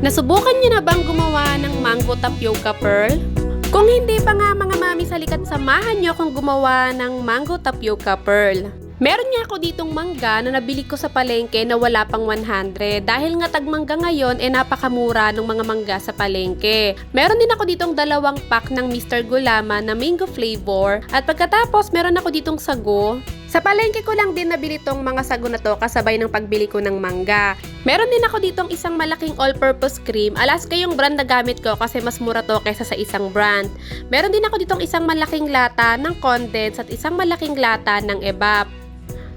Nasubukan niyo na bang gumawa ng mango tapioca pearl? Kung hindi pa nga mga mami sa likat, samahan niyo akong gumawa ng mango tapioca pearl. Meron nga ako ditong mangga na nabili ko sa palengke na wala pang 100 dahil nga tagmangga ngayon eh napakamura ng mga mangga sa palengke. Meron din ako ditong dalawang pack ng Mr. Gulama na mango flavor at pagkatapos meron ako ditong sago sa palengke ko lang din nabili tong mga sago na to kasabay ng pagbili ko ng mangga. Meron din ako ditong isang malaking all-purpose cream. Alaska yung brand na gamit ko kasi mas mura to kaysa sa isang brand. Meron din ako ditong isang malaking lata ng condense at isang malaking lata ng evap.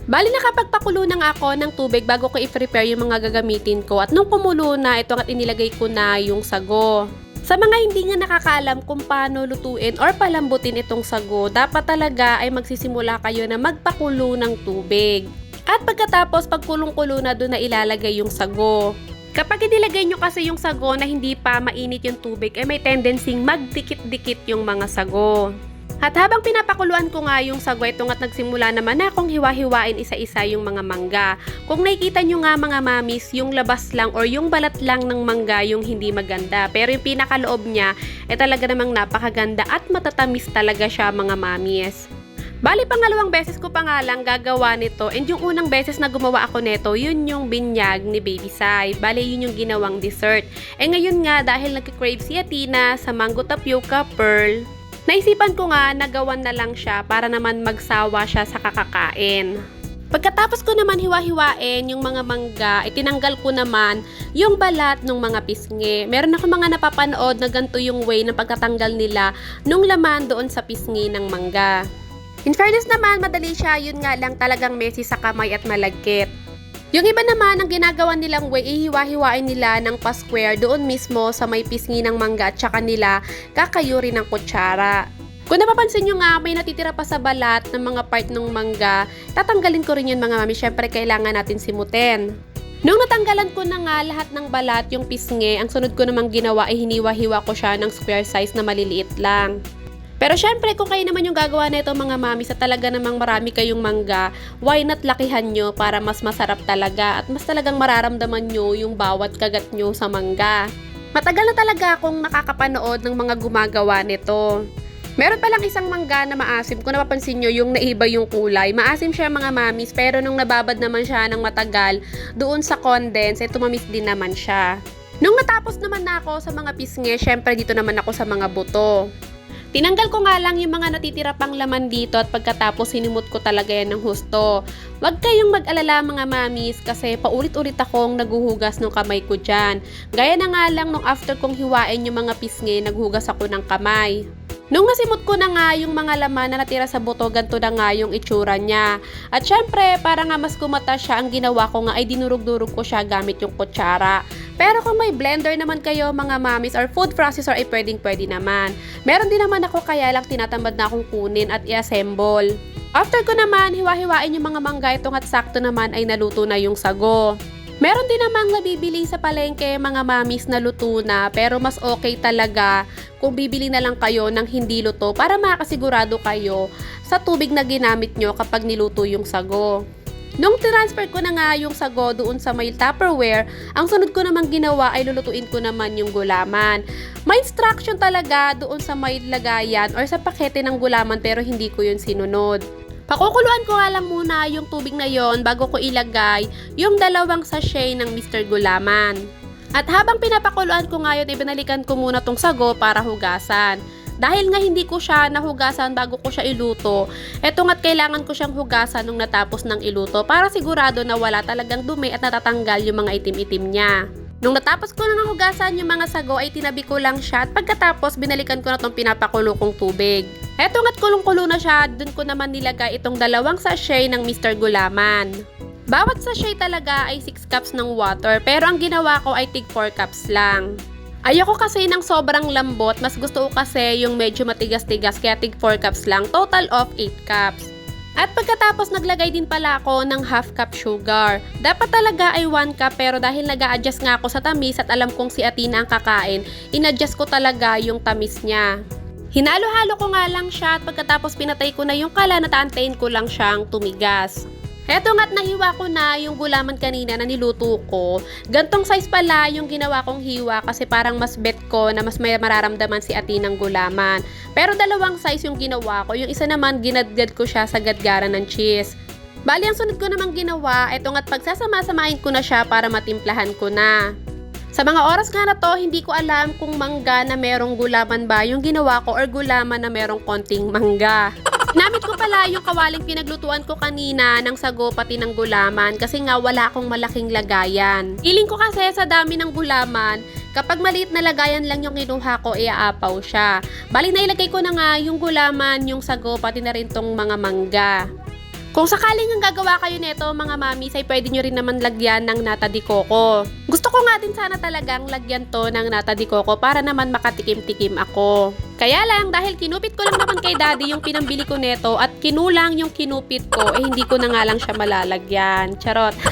Bali nakapagpakulo na nga ako ng tubig bago ko i-prepare yung mga gagamitin ko at nung kumulo na ito at inilagay ko na yung sago. Sa mga hindi nga nakakaalam kung paano lutuin or palambutin itong sago, dapat talaga ay magsisimula kayo na magpakulo ng tubig. At pagkatapos pagkulong-kulo na doon na ilalagay yung sago. Kapag inilagay nyo kasi yung sago na hindi pa mainit yung tubig, ay may tendency magdikit-dikit yung mga sago. At habang pinapakuluan ko nga yung sago, ito nga't nagsimula naman na akong hiwa-hiwain isa-isa yung mga mangga. Kung nakikita nyo nga mga mamis, yung labas lang or yung balat lang ng mangga yung hindi maganda. Pero yung pinakaloob niya, ay talaga namang napakaganda at matatamis talaga siya mga mamis. Bali, pangalawang beses ko pa nga lang gagawa nito and yung unang beses na gumawa ako nito, yun yung binyag ni Baby Sai. Bali, yun yung ginawang dessert. Eh ngayon nga, dahil nagka-crave si Atina sa mango tapioca pearl, Naisipan ko nga nagawan na lang siya para naman magsawa siya sa kakakain. Pagkatapos ko naman hiwa-hiwain yung mga mangga, itinanggal ko naman yung balat ng mga pisngi. Meron ako mga napapanood na ganito yung way ng pagtatanggal nila nung laman doon sa pisngi ng mangga. In fairness naman, madali siya, yun nga lang talagang messy sa kamay at malagkit. Yung iba naman, ang ginagawa nilang way, ihiwa-hiwain nila ng pa-square doon mismo sa may pisngi ng mangga at saka nila kakayuri ng kutsara. Kung napapansin nyo nga, may natitira pa sa balat ng mga part ng mangga, tatanggalin ko rin yun mga mami. Siyempre, kailangan natin simutin. Nung natanggalan ko na nga lahat ng balat, yung pisngi, ang sunod ko namang ginawa ay hiniwa-hiwa ko siya ng square size na maliliit lang. Pero syempre, kung kayo naman yung gagawa nito mga mami sa talaga namang marami kayong mangga, why not lakihan nyo para mas masarap talaga at mas talagang mararamdaman nyo yung bawat kagat nyo sa mangga. Matagal na talaga akong nakakapanood ng mga gumagawa nito. Meron palang isang mangga na maasim. Kung napapansin nyo, yung naiba yung kulay. Maasim siya mga mamis, pero nung nababad naman siya ng matagal, doon sa condense, eh, tumamis din naman siya. Nung natapos naman na ako sa mga pisngi, syempre dito naman ako sa mga buto. Tinanggal ko nga lang yung mga natitira pang laman dito at pagkatapos sinimot ko talaga yan ng husto. Huwag kayong mag-alala mga mamis kasi paulit-ulit akong naguhugas ng kamay ko dyan. Gaya na nga lang nung after kong hiwain yung mga pisngi, naghugas ako ng kamay. Nung nasimot ko na nga yung mga laman na natira sa buto, ganito na nga yung itsura niya. At syempre, para nga mas kumata siya, ang ginawa ko nga ay dinurog-durog ko siya gamit yung kutsara. Pero kung may blender naman kayo mga mamis or food processor ay pwedeng pwede naman. Meron din naman ako kaya lang tinatamad na akong kunin at i-assemble. After ko naman, hiwa-hiwain yung mga mangga itong at sakto naman ay naluto na yung sago. Meron din namang nabibili sa palengke mga mamis na luto na pero mas okay talaga kung bibili na lang kayo ng hindi luto para makasigurado kayo sa tubig na ginamit nyo kapag niluto yung sago. Nung transfer ko na nga yung sago doon sa may Tupperware, ang sunod ko namang ginawa ay lulutuin ko naman yung gulaman. May instruction talaga doon sa may lagayan or sa pakete ng gulaman pero hindi ko yun sinunod. Pakukuluan ko nga lang muna yung tubig na yon bago ko ilagay yung dalawang sachet ng Mr. Gulaman. At habang pinapakuluan ko ngayon, ibinalikan ko muna tong sago para hugasan. Dahil nga hindi ko siya nahugasan bago ko siya iluto, eto nga't kailangan ko siyang hugasan nung natapos ng iluto para sigurado na wala talagang dumi at natatanggal yung mga itim-itim niya. Nung natapos ko na hugasan yung mga sago ay tinabi ko lang siya at pagkatapos binalikan ko na itong pinapakulo kong tubig. Eto nga't kulong-kulo na siya, dun ko naman nilagay itong dalawang sachet ng Mr. Gulaman. Bawat sachet talaga ay 6 cups ng water pero ang ginawa ko ay tig 4 cups lang. Ayoko kasi ng sobrang lambot, mas gusto ko kasi yung medyo matigas-tigas kaya tig 4 cups lang, total of 8 cups. At pagkatapos naglagay din pala ako ng half cup sugar. Dapat talaga ay 1 cup pero dahil nag adjust nga ako sa tamis at alam kong si Atina ang kakain, in-adjust ko talaga yung tamis niya. Hinalo-halo ko nga lang siya at pagkatapos pinatay ko na yung kala na taantayin ko lang siyang tumigas. Eto nga't nahiwa ko na yung gulaman kanina na niluto ko. Gantong size pala yung ginawa kong hiwa kasi parang mas bet ko na mas may mararamdaman si ati ng gulaman. Pero dalawang size yung ginawa ko. Yung isa naman ginadgad ko siya sa gadgaran ng cheese. Bali, ang sunod ko namang ginawa, eto nga't pagsasama-samahin ko na siya para matimplahan ko na. Sa mga oras nga na to, hindi ko alam kung mangga na merong gulaman ba yung ginawa ko or gulaman na merong konting mangga. Namit ko pala yung kawaling pinaglutuan ko kanina ng sago pati ng gulaman kasi nga wala akong malaking lagayan. Feeling ko kasi sa dami ng gulaman, kapag maliit na lagayan lang yung kinuha ko, iaapaw siya. Bali na ilagay ko na nga yung gulaman, yung sago, pati na rin tong mga mangga. Kung sakaling ang gagawa kayo nito mga mamis ay pwede nyo rin naman lagyan ng nata de coco. Gusto ko nga din sana talagang lagyan to ng nata de coco para naman makatikim-tikim ako. Kaya lang dahil kinupit ko lang naman kay daddy yung pinambili ko neto at kinulang yung kinupit ko eh hindi ko na nga lang siya malalagyan. Charot.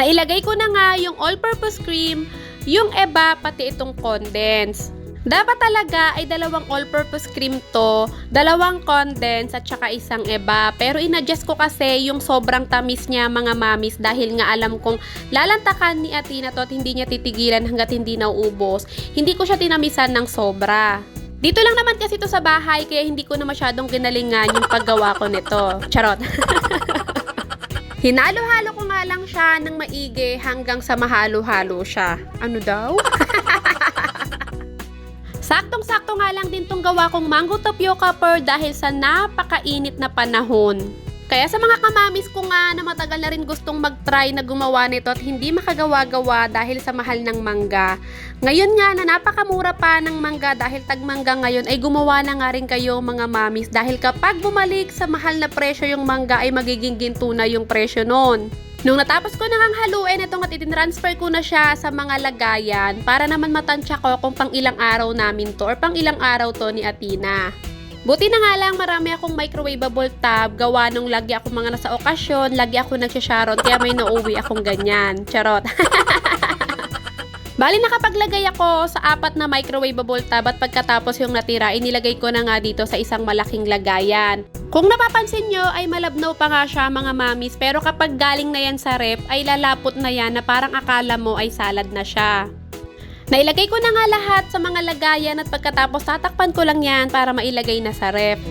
Nailagay ko na nga yung all-purpose cream, yung eba pati itong condense. Dapat talaga ay dalawang all-purpose cream to, dalawang condense at saka isang eba. Pero inadjust ko kasi yung sobrang tamis niya mga mamis dahil nga alam kong lalantakan ni Atina to at hindi niya titigilan hanggat hindi nauubos. Hindi ko siya tinamisan ng sobra. Dito lang naman kasi to sa bahay kaya hindi ko na masyadong ginalingan yung paggawa ko nito. Charot. Hinalo-halo ko nga lang siya ng maigi hanggang sa mahalo-halo siya. Ano daw? Saktong-sakto nga lang din tong gawa kong mango tapioca pearl dahil sa napakainit na panahon. Kaya sa mga kamamis ko nga na matagal na rin gustong mag-try na gumawa nito at hindi makagawa-gawa dahil sa mahal ng mangga. Ngayon nga na napakamura pa ng mangga dahil tagmangga ngayon ay gumawa na nga rin kayo mga mamis dahil kapag bumalik sa mahal na presyo yung mangga ay magiging ginto na yung presyo noon. Nung natapos ko nang haluin itong at itinransfer ko na siya sa mga lagayan para naman matansya ko kung pang ilang araw namin to or pang ilang araw to ni Atina. Buti na nga lang marami akong microwavable tab, gawa nung lagi ako mga nasa okasyon, lagi ako nagsasharon, kaya may nauwi akong ganyan. Charot. Bali nakapaglagay ako sa apat na microwavable tab at pagkatapos yung natira, inilagay ko na nga dito sa isang malaking lagayan. Kung napapansin nyo, ay malabnaw pa nga siya mga mamis, pero kapag galing na yan sa rep, ay lalapot na yan na parang akala mo ay salad na siya. Nailagay ko na nga lahat sa mga lagayan at pagkatapos tatakpan ko lang yan para mailagay na sa rep.